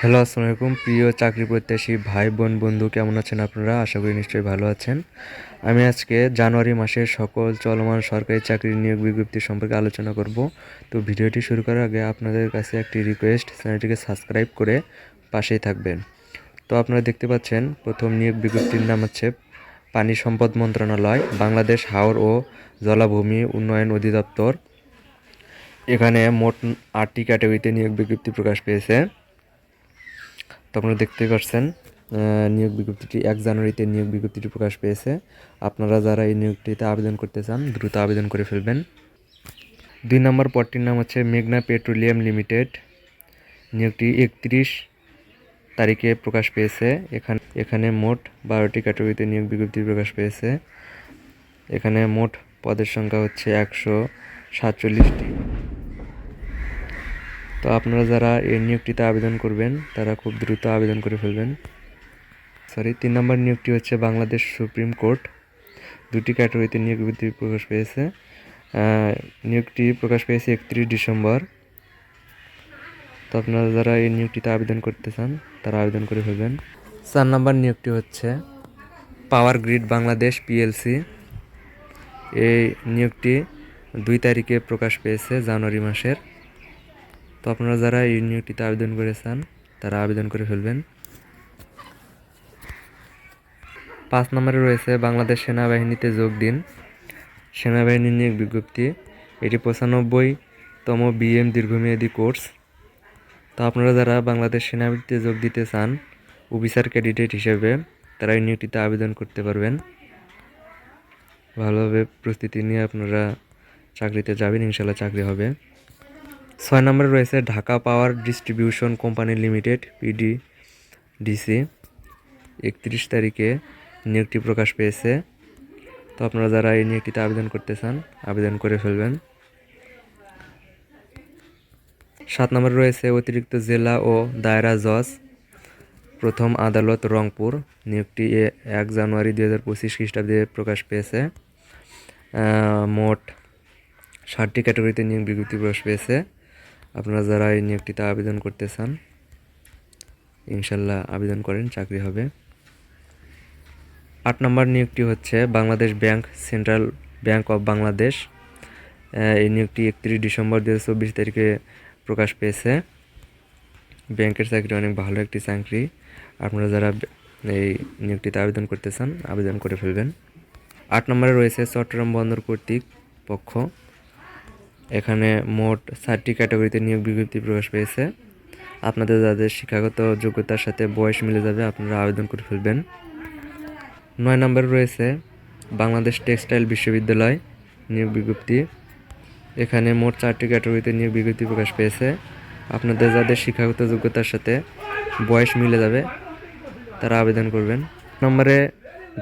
Hello আসসালামু আলাইকুম প্রিয় চাকরি প্রত্যাশী ভাই, বোন, বন্ধু, কেমন আছেন আপনারা? আশা করি নিশ্চয়ই ভালো আছেন। আমি আজকে জানুয়ারি মাসের সকল চলমান সরকারি চাকরির নিয়োগ বিজ্ঞপ্তি সম্পর্কে আলোচনা করব। তো ভিডিওটি শুরু করার আগে আপনাদের কাছে একটি রিকোয়েস্ট চ্যানেলটিকে সাবস্ক্রাইব করে পাশেই থাকবেন। তো আপনারা দেখতে পাচ্ছেন, প্রথম নিয়োগ বিজ্ঞপ্তির নাম হচ্ছে পানি সম্পদ মন্ত্রণালয়, বাংলাদেশ হাওর ও জলাভূমি উন্নয়ন অধিদপ্তর। এখানে মোট আটটি ক্যাটাগরিতে নিয়োগ বিজ্ঞপ্তি প্রকাশ পেয়েছে। তো আপনারা দেখতে পাচ্ছেন নিয়োগ বিজ্ঞপ্তিটি এক জানুয়ারিতে নিয়োগ বিজ্ঞপ্তিটি প্রকাশ পেয়েছে। আপনারা যারা এই নিয়োগটিতে আবেদন করতে চান, দ্রুত আবেদন করে ফেলবেন। দুই নম্বর পদটির নাম হচ্ছে মেঘনা পেট্রোলিয়াম লিমিটেড। নিয়োগটি একত্রিশ তারিখে প্রকাশ পেয়েছে। এখানে এখানে মোট বারোটি ক্যাটাগরিতে নিয়োগ বিজ্ঞপ্তি প্রকাশ পেয়েছে। এখানে মোট পদের সংখ্যা হচ্ছে একশো সাতচল্লিশটি। তো আপনারা যারা এই নিয়োগটিতে আবেদন করবেন, তারা খুব দ্রুত আবেদন করে ফেলবেন। সরি তিন নম্বর নিয়োগটি হচ্ছে বাংলাদেশ সুপ্রিম কোর্ট। দুটি ক্যাটাগরিতে নিয়োগ বিজ্ঞপ্তি প্রকাশ পেয়েছে। নিয়োগটি প্রকাশ পেয়েছে একত্রিশ ডিসেম্বর। তো আপনারা যারা এই নিয়োগটিতে আবেদন করতে চান, তারা আবেদন করে ফেলবেন। চার নম্বর নিয়োগটি হচ্ছে পাওয়ার গ্রিড বাংলাদেশ পিএলসি। এই নিয়োগটি দুই তারিখে প্রকাশ পেয়েছে জানুয়ারি মাসের। তো আপনারা যারা এই নিয়োগটিতে আবেদন করে চান তারা আবেদন করে ফেলবেন। পাঁচ নম্বরে রয়েছে বাংলাদেশ সেনাবাহিনীতে যোগ দিন। সেনাবাহিনী নিয়োগ বিজ্ঞপ্তি, এটি পঁচানব্বই পঁচানব্বইতম বিএম দীর্ঘমেয়াদী কোর্স। তো আপনারা যারা বাংলাদেশ সেনাবাহিনীতে যোগ দিতে চান, অফিসার ক্যান্ডিডেট হিসেবে তারা এই নিয়োগটিতে আবেদন করতে পারবেন। ভালোভাবে প্রস্তুতি নিয়ে আপনারা চাকরিতে যাবেন ইনশাল্লাহ চাকরি হবে। ছয় নম্বরে রয়েছে Dhaka power distribution company limited PD DC একত্রিশ তারিখে নিয়োগটি প্রকাশ পেয়েছে। তো আপনারা যারা এই নিয়োগটিতে আবেদন করতে চান, আবেদন করে ফেলবেন। সাত নম্বরে রয়েছে অতিরিক্ত জেলা ও দায়রা জজ। প্রথম আদালত রংপুর। নিয়োগটি এক জানুয়ারি দুই হাজার পঁচিশ খ্রিস্টাব্দে প্রকাশ পেয়েছে। মোট ষাটটি ক্যাটাগরিতে নিয়োগ বিজ্ঞপ্তি প্রকাশ পেয়েছে। আপনারা যারা এই নিয়োগটিতে আবেদন করতে চান, ইনশাল্লাহ আবেদন করেন, চাকরি হবে। আট নম্বর নিয়োগটি হচ্ছে Bangladesh bank, central bank of Bangladesh. এই নিয়োগটি একত্রিশ ডিসেম্বর দু চব্বিশ তারিখে প্রকাশ পেয়েছে। ব্যাংকের চাকরি অনেক ভালো একটি চাকরি। আপনারা যারা এই নিয়োগটিতে আবেদন করতে চান, আবেদন করে ফেলবেন। আট নম্বরে রয়েছে চট্টগ্রাম বন্দর কর্তৃক পক্ষ। এখানে মোট চারটি ক্যাটাগরিতে নিয়োগ বিজ্ঞপ্তি প্রকাশ পেয়েছে। আপনাদের যাদের শিক্ষাগত যোগ্যতার সাথে বয়স মিলে যাবে আপনারা আবেদন করে ফেলবেন। নয় নম্বরে রয়েছে বাংলাদেশ টেক্সটাইল বিশ্ববিদ্যালয় নিয়োগ বিজ্ঞপ্তি। এখানে মোট চারটি ক্যাটাগরিতে নিয়োগ বিজ্ঞপ্তি প্রকাশ পেয়েছে। আপনাদের যাদের শিক্ষাগত যোগ্যতার সাথে বয়স মিলে যাবে তারা আবেদন করবেন। নম্বরে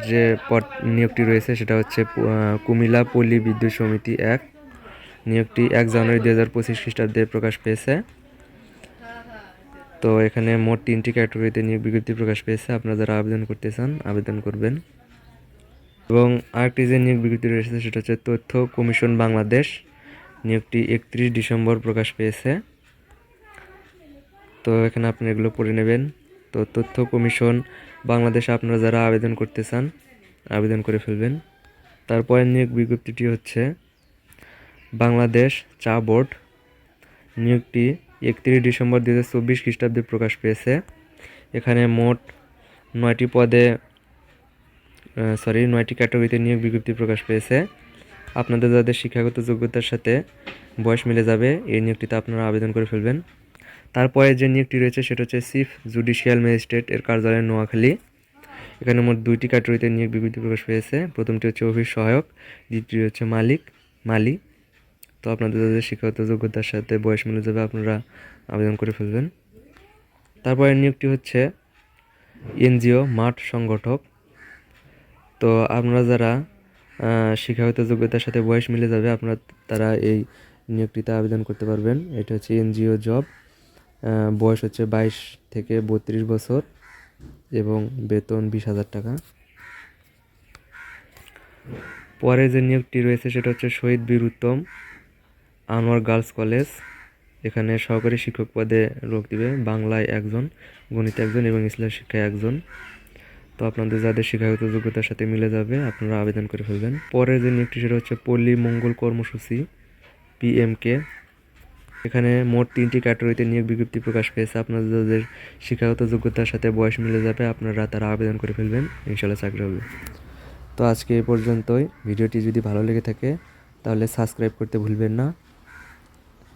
যে পদ নিয়োগটি রয়েছে সেটা হচ্ছে আহ, কুমিল্লা পল্লী বিদ্যুৎ সমিতি এক। নিয়োগটি এক জানুয়ারি দুই হাজার পঁচিশ খ্রিস্টাব্দে প্রকাশ পেয়েছে। তো এখানে মোট তিনটি ক্যাটাগরিতে নিয়োগ বিজ্ঞপ্তি প্রকাশ পেয়েছে। আপনারা যারা আবেদন করতে চান, আবেদন করবেন। এবং আরেকটি যে নিয়োগ বিজ্ঞপ্তি রয়েছে, সেটা হচ্ছে তথ্য কমিশন বাংলাদেশ। নিয়োগটি একত্রিশ ডিসেম্বর প্রকাশ পেয়েছে। তো এখানে আপনি এগুলো পড়ে নেবেন। তো তথ্য কমিশন বাংলাদেশে, আপনারা যারা আবেদন করতে চান, আবেদন করে ফেলবেন। তারপরে নিয়োগ বিজ্ঞপ্তিটি হচ্ছে বাংলাদেশ চা বোর্ড নিয়োগটি একত্রিশ ডিসেম্বর দু হাজার চব্বিশ খ্রিস্টাব্দে প্রকাশ পেয়েছে। এখানে মোট নয়টি পদে সরি নয়টি ক্যাটাগরিতে নিয়োগ বিজ্ঞপ্তি প্রকাশ পেয়েছে। আপনাদের যাদের শিক্ষাগত যোগ্যতার সাথে বয়স মিলে যাবে, এই নিয়োগটিতে আপনারা আবেদন করে ফেলবেন। তারপরে যে নিয়োগটি রয়েছে, সেটা হচ্ছে চিফ জুডিশিয়াল ম্যাজিস্ট্রেট এর কার্যালয় নোয়াখালী। এখানে মোট দুইটি ক্যাটাগরিতে নিয়োগ বিজ্ঞপ্তি প্রকাশ পেয়েছে। প্রথমটি হচ্ছে অফিস সহায়ক, দ্বিতীয়টি হচ্ছে মালিক, মালি। তো আপনাদের যাদের শিক্ষাগত যোগ্যতার সাথে বয়স মিলে যাবে, আপনারা আবেদন করে ফেলবেন। তারপরে নিয়োগটি হচ্ছে এনজিও মাঠ সংগঠক। তো আপনারা যারা শিক্ষাগত যোগ্যতার সাথে বয়স মিলে যাবে, আপনারা, তারা এই নিয়োগটিতে আবেদন করতে পারবেন। এটা হচ্ছে এনজিও জব। বয়স হচ্ছে বাইশ থেকে বত্রিশ বছর এবং বেতন বিশ হাজার টাকা। পরে যে নিয়োগটি রয়েছে, সেটা হচ্ছে শহীদ বীর উত্তম। Anwar girls college. এখানে সহকারী শিক্ষক পদে লোক দিবে। বাংলায় একজন, গণিত একজন এবং ইসলাম শিক্ষায় একজন। তো আপনাদের যাদের শিক্ষাগত যোগ্যতার সাথে মিলে যাবে, আপনারা আবেদন করে ফেলবেন। পরের যে নিয়োগটি, সেটা হচ্ছে পল্লী মঙ্গল কর্মসূচি পিএমকে এখানে মোট তিনটি ক্যাটাগরিতে নিয়োগ বিজ্ঞপ্তি প্রকাশ পেয়েছে। আপনাদের যাদের শিক্ষাগত যোগ্যতার সাথে বয়স মিলে যাবে, আপনারা তারা আবেদন করে ফেলবেন। ইনশাল্লাহ চাকরি হবে। তো আজকে এ পর্যন্তই। ভিডিওটি যদি ভালো লেগে থাকে, তাহলে সাবস্ক্রাইব করতে ভুলবেন না।